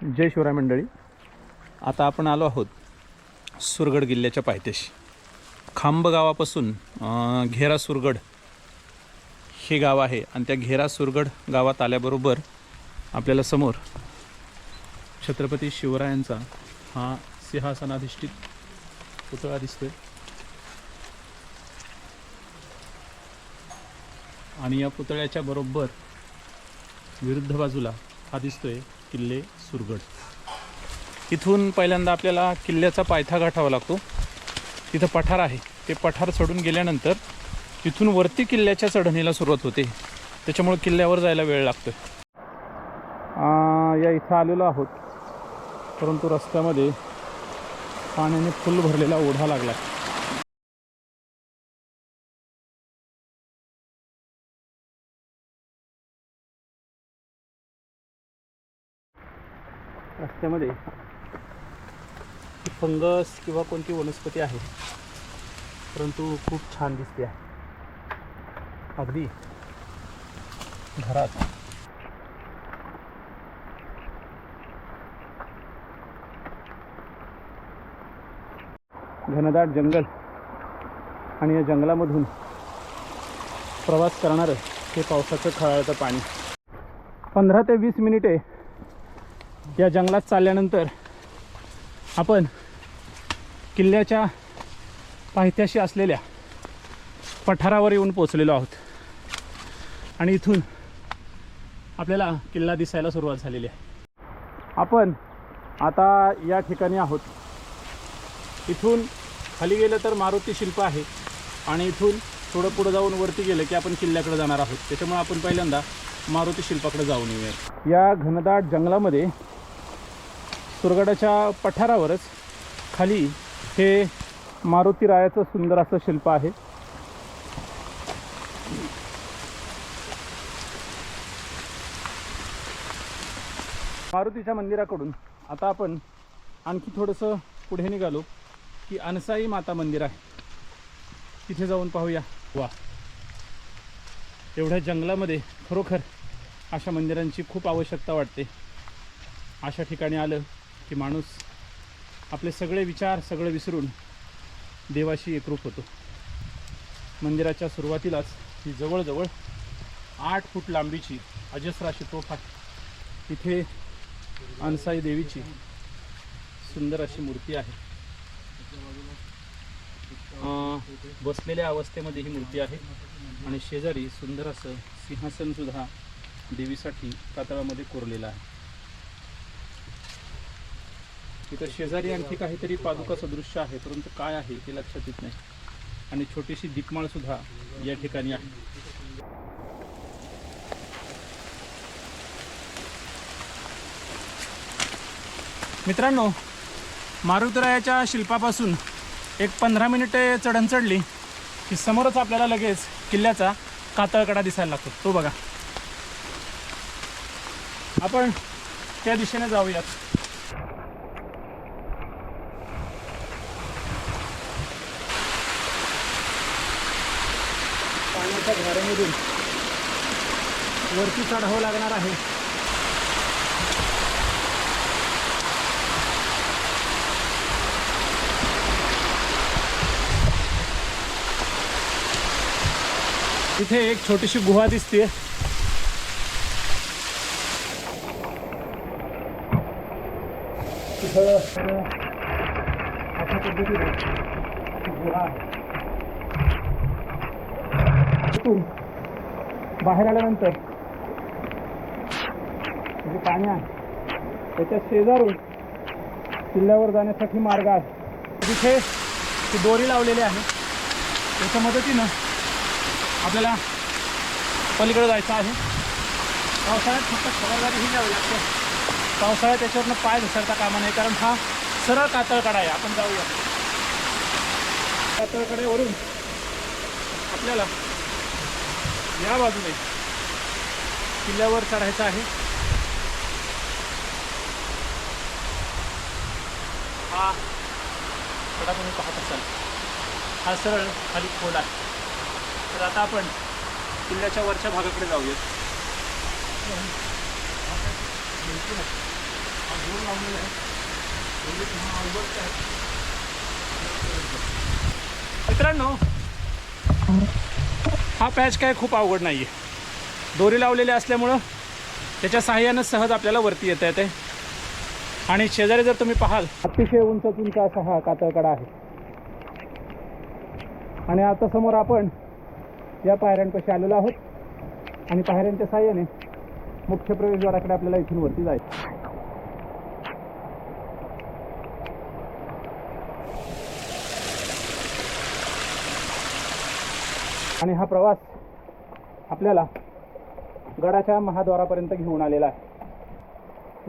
जय शिवराय मंडळी. आता आपण आलो आहोत सुरगड किल्ल्याच्या पायथ्याशी. खांब गावापासून घेरा सुरगड हे गाव आहे आणि त्या घेरा सुरगड गावात आल्याबरोबर आपल्याला समोर छत्रपती शिवरायांचा हा सिंहासनाधिष्ठित पुतळा दिसतोय. आणि या पुतळ्याच्या बरोबर विरुद्ध बाजूला हा दिसतोय किल्ले सुरगड. इथून पहिल्यांदा आपल्याला किल्ल्याचा पायथा गाठावा लागतो. तिथं पठार आहे. ते पठार चढून गेल्यानंतर तिथून वरती किल्ल्याच्या चढणीला सुरुवात होते. त्याच्यामुळे किल्ल्यावर जायला वेळ लागतो या इथं आलेलो आहोत. परंतु रस्त्यामध्ये पाण्याने फुल भरलेला ओढा लागला रस्त्यामध्ये फंगस किंवा कोणती वनस्पती आहे परंतु खूप छान दिसते आहे. अगदी घरात. घनदाट जंगल आणि या जंगलामधून प्रवास करणारं हे पावसाचं खळाळतं पाणी. पंधरा ते वीस मिनिटे या जंगलात चालल्यानंतर आपण किल्ल्याच्या पायथ्याशी असलेल्या पठारावर येऊन पोचलेलो आहोत. आणि इथून आपल्याला किल्ला दिसायला सुरुवात झालेली आहे. आपण आता या ठिकाणी आहोत. इथून खाली गेलं तर मारुती शिल्प आहे. आणि इथून थोडं पुढं जाऊन वरती गेलं की आपण किल्ल्याकडे जाणार आहोत. त्याच्यामुळे आपण पहिल्यांदा मारुती शिल्पाकडे जाऊन येऊयात या घनदाट जंगलामध्ये सुरगडाच्या पठारावरच खाली हे मारुती रायाचं सुंदर असं शिल्प आहे. मारुतीच्या मंदिराकडून आता आपण आणखी थोडंसं पुढे निघालो की अनसाई माता मंदिर आहे. तिथे जाऊन पाहूया. वा. एवढ्या जंगलामध्ये खरोखर अशा मंदिरांची खूप आवश्यकता वाटते. अशा ठिकाणी आलं की माणूस आपले सगळे विचार सगळं विसरून देवाशी एकरूप होतो. मंदिराच्या सुरुवातीलाच ही जवळजवळ आठ फूट लांबीची अजस्राशी तोफ आहे. तिथे अनसाई देवीची सुंदर अशी मूर्ती आहे. बसलेल्या अवस्थेमध्ये ही मूर्ती आहे आणि शेजारी सुंदर असं सिंहासनसुद्धा देवीसाठी कातळामध्ये कोरलेलं आहे. तिथं शेजारी आणखी काहीतरी पादुका सदृश्य आहे परंतु काय आहे ते लक्षात येत नाही. आणि छोटीशी दीपमाळ सुद्धा या ठिकाणी आहे. मित्रांनो मारुतरायाच्या शिल्पापासून एक पंधरा मिनिटे चढण चढली की समोरच आपल्याला लगेच किल्ल्याचा कातळकडा दिसायला लागतो. तो बघा. आपण त्या दिशेने जाऊयात. धारेमधून वरती चढावं लागणार आहे. तिथे एक छोटीशी गुहा दिसते तिथं अशा पद्धतीने गुहा बाहेर आल्यानंतर. म्हणजे पाण्या. त्याच्या शेजारून किल्ल्यावर जाण्यासाठी मार्ग आहे. तिथे ती दोरी लावलेली आहे. त्याच्या मदतीनं आपल्याला पलीकडे जायचं आहे. पावसाळ्यात फक्त खबरदारी ही घ्यावी लागते. पावसाळ्यात त्याच्यावरनं पाय घसरता कामा नाही कारण हा सरळ कातळकडा आहे आपण जाऊया. कातळकडे वरून आपल्याला या बाजूने. किल्ल्यावर चढायचं आहे. हा. कडा तुम्ही पाहत असाल. हा सरळ खाली खोल आहे. तर आता आपण किल्ल्याच्या वरच्या भागाकडे जाऊयात मित्रांनो हा पॅच काय खूप अवघड नाही आहे दोरी लावलेली असल्यामुळं त्याच्या सहाय्यानं सहज आपल्याला वरती येता येते आणि शेजारी जर तुम्ही पाहाल अतिशय उंच उंच असा हा कातळकडा आहे. आणि आता समोर आपण या पायऱ्यांपाशी आलेलो आहोत. आणि पायऱ्यांच्या सहाय्याने मुख्य प्रवेशद्वाराकडे आपल्याला इथून वरती जायचं आणि हा प्रवास आपल्याला गडाच्या महाद्वारापर्यंत घेऊन आलेला आहे.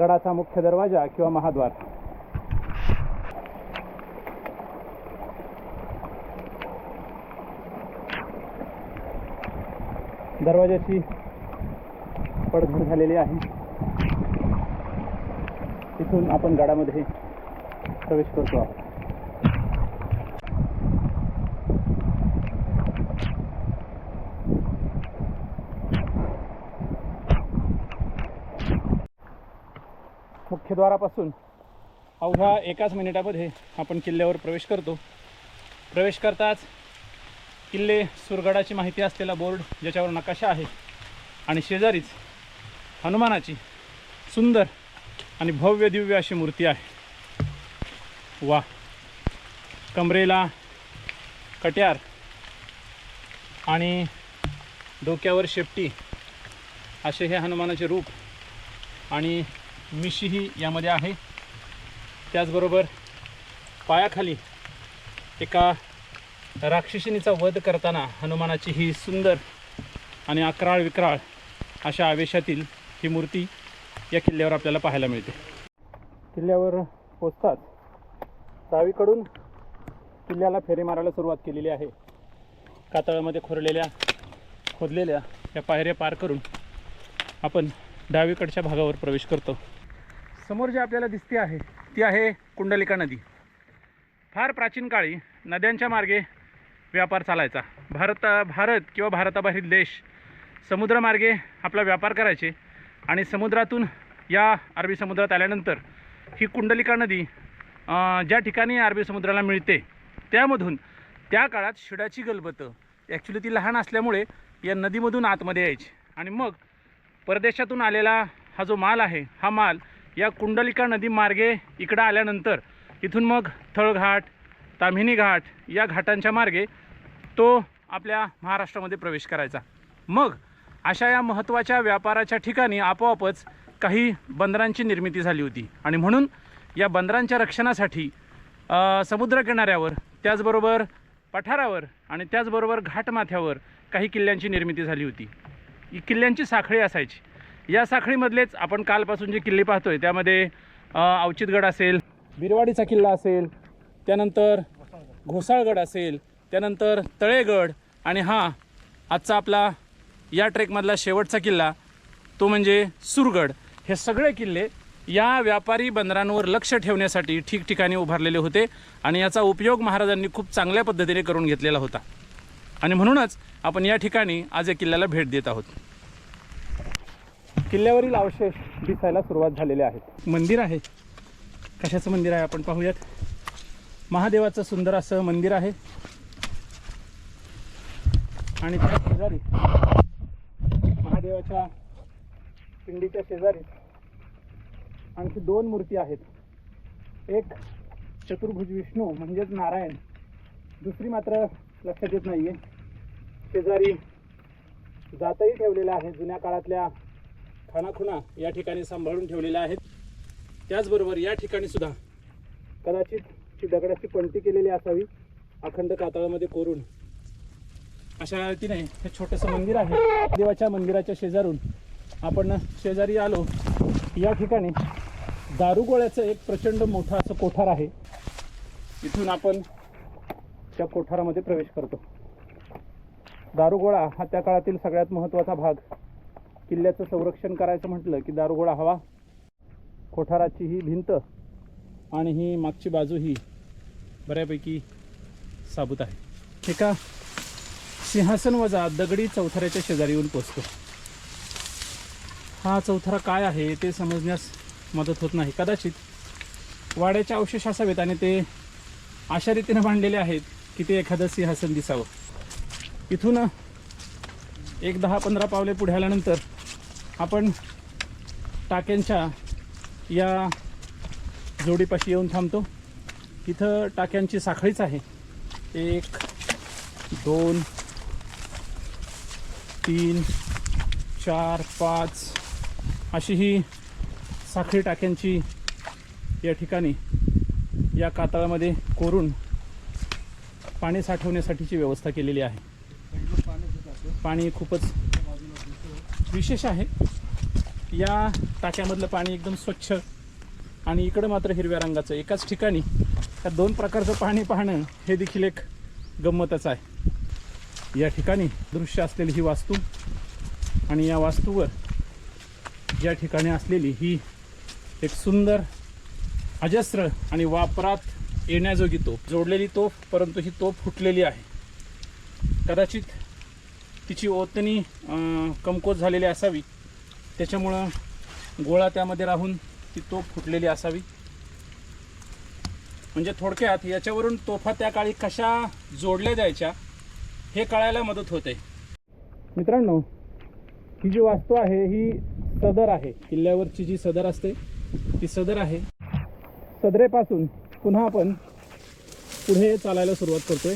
गडाचा मुख्य दरवाजा किंवा महाद्वार. दरवाजाची पडझड झालेली आहे. तिथून आपण गडामध्ये प्रवेश करतो आहोत. मुख्यद्वारापासून अवघ्या एकाच मिनिटामध्ये आपण किल्ल्यावर प्रवेश करतो. प्रवेश करताच किल्ले सुरगडाची माहिती असलेला बोर्ड ज्याच्यावर नकाशा आहे आणि शेजारीच हनुमानाची सुंदर आणि भव्य दिव्य अशी मूर्ती आहे. वा कमरेला कट्यार आणि डोक्यावर शेपटी असे हे हनुमानाचे रूप आणि मिशीही यामध्ये आहे. त्याचबरोबर पायाखाली एका राक्षसिणीचा वध करताना हनुमानाची ही सुंदर आणि अकराळ विक्राळ अशा आवेशातील ही मूर्ती या किल्ल्यावर आपल्याला पाहायला मिळते. किल्ल्यावर पोचताच डावीकडून किल्ल्याला फेरी मारायला सुरुवात केलेली आहे. कातळामध्ये खोरलेल्या खोदलेल्या या पायऱ्या पार करून आपण डावीकडच्या भागावर प्रवेश करतो. समोर जे आपल्याला दिसते आहे ती आहे कुंडलिका नदी. फार प्राचीन काळी नद्यांच्या मार्गे व्यापार चालायचा. भारत भारत किंवा भारताबाहेरील देश समुद्रमार्गे आपला व्यापार करायचे आणि समुद्रातून या अरबी समुद्रात आल्यानंतर ही कुंडलिका नदी ज्या ठिकाणी अरबी समुद्राला मिळते त्यामधून त्या काळात शिडाची गलबतं. ॲक्च्युली ती लहान असल्यामुळे या नदीमधून आतमध्ये यायची. आणि मग परदेशातून आलेला हा जो माल आहे हा माल या कुंडलिका नदी मार्गे इकडं आल्यानंतर इथून मग थळघाट ताम्हिणी घाट या घाटांच्या मार्गे तो आपल्या महाराष्ट्रामध्ये प्रवेश करायचा. मग अशा या महत्त्वाच्या व्यापाराच्या ठिकाणी आपोआपच काही बंदरांची निर्मिती झाली होती. आणि म्हणून या बंदरांच्या रक्षणासाठी समुद्रकिनाऱ्यावर त्याचबरोबर पठारावर आणि त्याचबरोबर घाटमाथ्यावर काही किल्ल्यांची निर्मिती झाली होती. ही किल्ल्यांची साखळी असायची. या साखळीमधलेच आपण कालपासून जे किल्ले पाहतोय त्यामध्ये अवचितगड असेल बिरवाडीचा किल्ला असेल त्यानंतर घोसाळगड असेल त्यानंतर तळेगड आणि हा आजचा आपला या ट्रेकमधला शेवटचा किल्ला तो म्हणजे सुरगड. हे सगळे किल्ले या व्यापारी बंदरांवर लक्ष ठेवण्यासाठी ठिकठिकाणी उभारलेले होते आणि याचा उपयोग महाराजांनी खूप चांगल्या पद्धतीने करून घेतलेला होता. आणि म्हणूनच आपण या ठिकाणी आज या किल्ल्याला भेट देत आहोत. किल्ल्यावरील अवशेष दिसायला सुरुवात झालेले आहेत. मंदिर आहे. कशाचं मंदिर आहे आपण पाहूयात. महादेवाचं सुंदर असं मंदिर आहे. आणि त्या शेजारी महादेवाच्या पिंडीच्या शेजारी आणखी दोन मूर्ती आहेत. एक चतुर्भुज विष्णू म्हणजेच नारायण. दुसरी मात्र लक्षात येत नाहीये. शेजारी जातही ठेवलेल्या आहेत. जुन्या काळातल्या खानाखुणा या ठिकाणी सांभाळून ठेवलेल्या आहेत. त्याचबरोबर या ठिकाणी सुद्धा कदाचित ती दगडाची पणती केलेली असावी अखंड कातळामध्ये कोरून. अशा रीतीने हे छोटंसं मंदिर आहे. देवाच्या मंदिराच्या शेजारून आपण शेजारी आलो. या ठिकाणी दारुगोळ्याचं एक प्रचंड मोठं असं कोठार आहे. इथून आपण त्या कोठारामध्ये प्रवेश करतो. दारुगोळा हा त्या काळातील सगळ्यात महत्त्वाचा भाग किल्ल्याचं संरक्षण करायचं म्हटलं की दारुगोळा हवा. कोठाराची ही भिंत आणि ही मागची बाजू ही बऱ्यापैकी साबूत आहे. एका सिंहासन वजा दगडी चौथऱ्याच्या शेजारी येऊन पोचतो हा चौथरा काय आहे ते समजण्यास मदत होत नाही. कदाचित वाड्याचे अवशेष असावेत आणि ते अशा रीतीनं बांधलेले आहेत की ते एखादं सिंहासन दिसावं. इथून एक दहा पंधरा पावले पुढे आल्यानंतर आपण टाक्यांच्या या जोडीपाशी येऊन थांबतो. इथं टाक्यांची साखळीच आहे. एक दोन तीन चार पाच अशी ही साखळी टाक्यांची या ठिकाणी या कातळामध्ये कोरून पाणी साठवण्यासाठीची व्यवस्था केलेली आहे. पाणी खूपच विशेष आहे. या टाक्यामधलं पाणी एकदम स्वच्छ आणि इकडं मात्र हिरव्या रंगाचं एकाच ठिकाणी त्या दोन प्रकारचं पाणी पाहणं हे देखील एक गंमतच आहे. या ठिकाणी दृश्य असलेली ही वास्तू आणि या वास्तूवर या ठिकाणी असलेली ही एक सुंदर अजस्र आणि वापरात येण्याजोगी तोफ. जोडलेली तोफ परंतु ही तोफ फुटलेली आहे. कदाचित तिची ओतणी कमकोत झालेली असावी. त्याच्यामुळं गोळा त्यामध्ये राहून ती तोफ फुटलेली असावी. म्हणजे थोडक्यात याच्यावरून तोफा त्या काळी कशा जोडल्या जायच्या हे कळायला मदत होते. मित्रांनो ही जी वास्तू आहे ही सदर आहे. किल्ल्यावरची जी सदर असते ती सदर आहे. सदरेपासून पुन्हा आपण पुढे चालायला सुरुवात करतोय.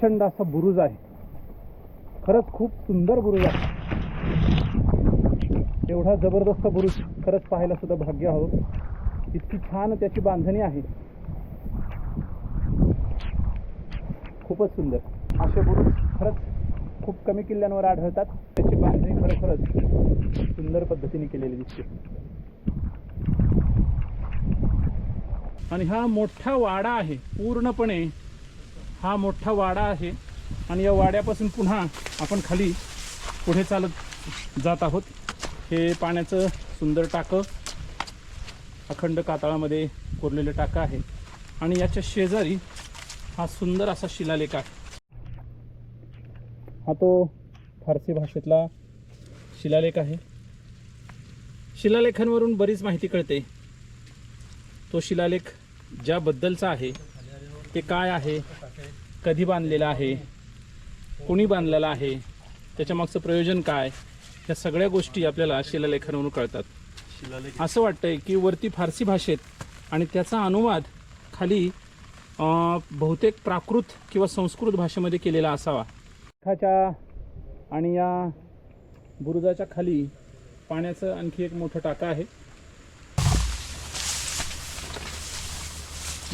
प्रचंड असा बुरुज आहे. खरंच खूप सुंदर बुरुज आहे. एवढा जबरदस्त बुरुज खरंच पाहायला सुद्धा भाग्य हवं इतकी छान त्याची बांधणी आहे. खूपच सुंदर. असे बुरुज खरंच खूप कमी किल्ल्यांवर आढळतात. त्याची बांधणी खरोखरच सुंदर पद्धतीने केलेली दिसते. आणि हा मोठा वाडा आहे. पूर्णपणे हा मोठा वाडा आहे आणि या वाड्यापासून पुन्हा आपण खाली पुढे चालत जात आहोत. हे पाण्याचं सुंदर टाकं अखंड कातळामध्ये कोरलेलं टाकं आहे. आणि याच्या शेजारी हा सुंदर असा शिलालेख आहे. हा तो फारसी भाषेतला शिलालेख आहे. शिलालेखांवरून बरीच माहिती कळते. तो शिलालेख ज्याबद्दलचा आहे ते काय आहे? कधी बांधलेला आहे? कोणी बांधलेला आहे? त्याच्या मागचं प्रयोजन काय? या सगळ्या गोष्टी आपल्याला शिलालेखांवरून कळतात. असं वाटतंय की वरती फारसी भाषेत आणि त्याचा अनुवाद खाली बहुतेक प्राकृत किंवा संस्कृत भाषेमध्ये केलेला असावा. च्या आणि या बुरुजाच्या खाली पाण्याचं आणखी एक मोठं टाका आहे.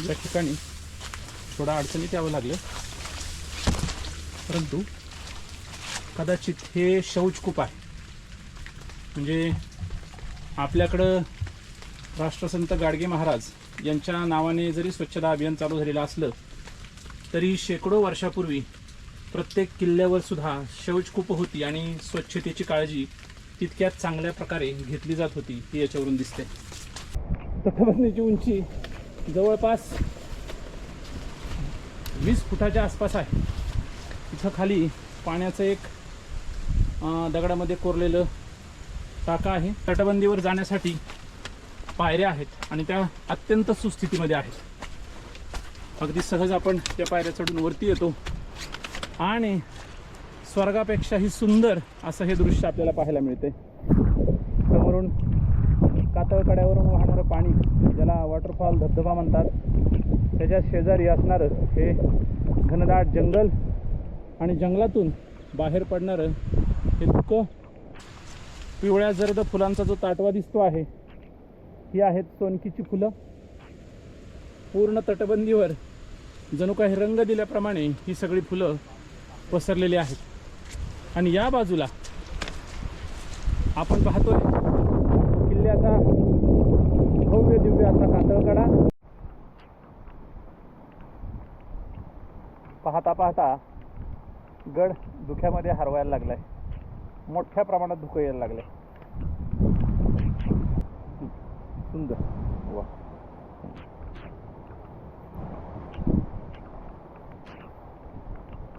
या ठिकाणी थोडा अडचणीत यावं लागलं. परंतु कदाचित हे शौचकूप आहे. म्हणजे आपल्याकडं राष्ट्रसंत गाडगे महाराज यांच्या नावाने जरी स्वच्छता अभियान चालू झालेलं असलं तरी शेकडो वर्षापूर्वी प्रत्येक किल्ल्यावर सुद्धा शौचकूप होती आणि स्वच्छतेची काळजी तितक्यात चांगल्या प्रकारे घेतली जात होती ही याच्यावरून दिसते तटबंदीची उंची जवळपास वीस फुटाच्या आसपास आहे. इथं खाली पाण्याचं एक दगडामध्ये कोरलेलं टाका आहे. तटबंदीवर जाण्यासाठी पायऱ्या आहेत आणि त्या अत्यंत सुस्थितीमध्ये आहेत. अगदी सहज आपण त्या पायऱ्या चढून वरती येतो. आणि स्वर्गापेक्षाही सुंदर असं हे दृश्य आपल्याला पाहायला मिळते समोरून कातळकड्यावरून वाहणारं पाणी ज्याला वॉटरफॉल धबधबा म्हणतात. त्याच्या शेजारी असणारं हे घनदाट जंगल आणि जंगलातून बाहेर पडणारं हे दुःख पिवळ्या जर्द फुलांचा जो ताटवा दिसतो आहे ही आहेत सोनकीची फुलं. पूर्ण तटबंदीवर जणू काही रंग दिल्याप्रमाणे ही सगळी फुलं पसरलेली आहेत. आणि या बाजूला आपण पाहतोय किल्ल्याचा भव्य दिव्य असा कातळकडा. पाहता पाहता गड धुक्यामध्ये हरवायला लागलाय. मोठ्या प्रमाणात धुकं यायला लागलंय. आहे सुंदर.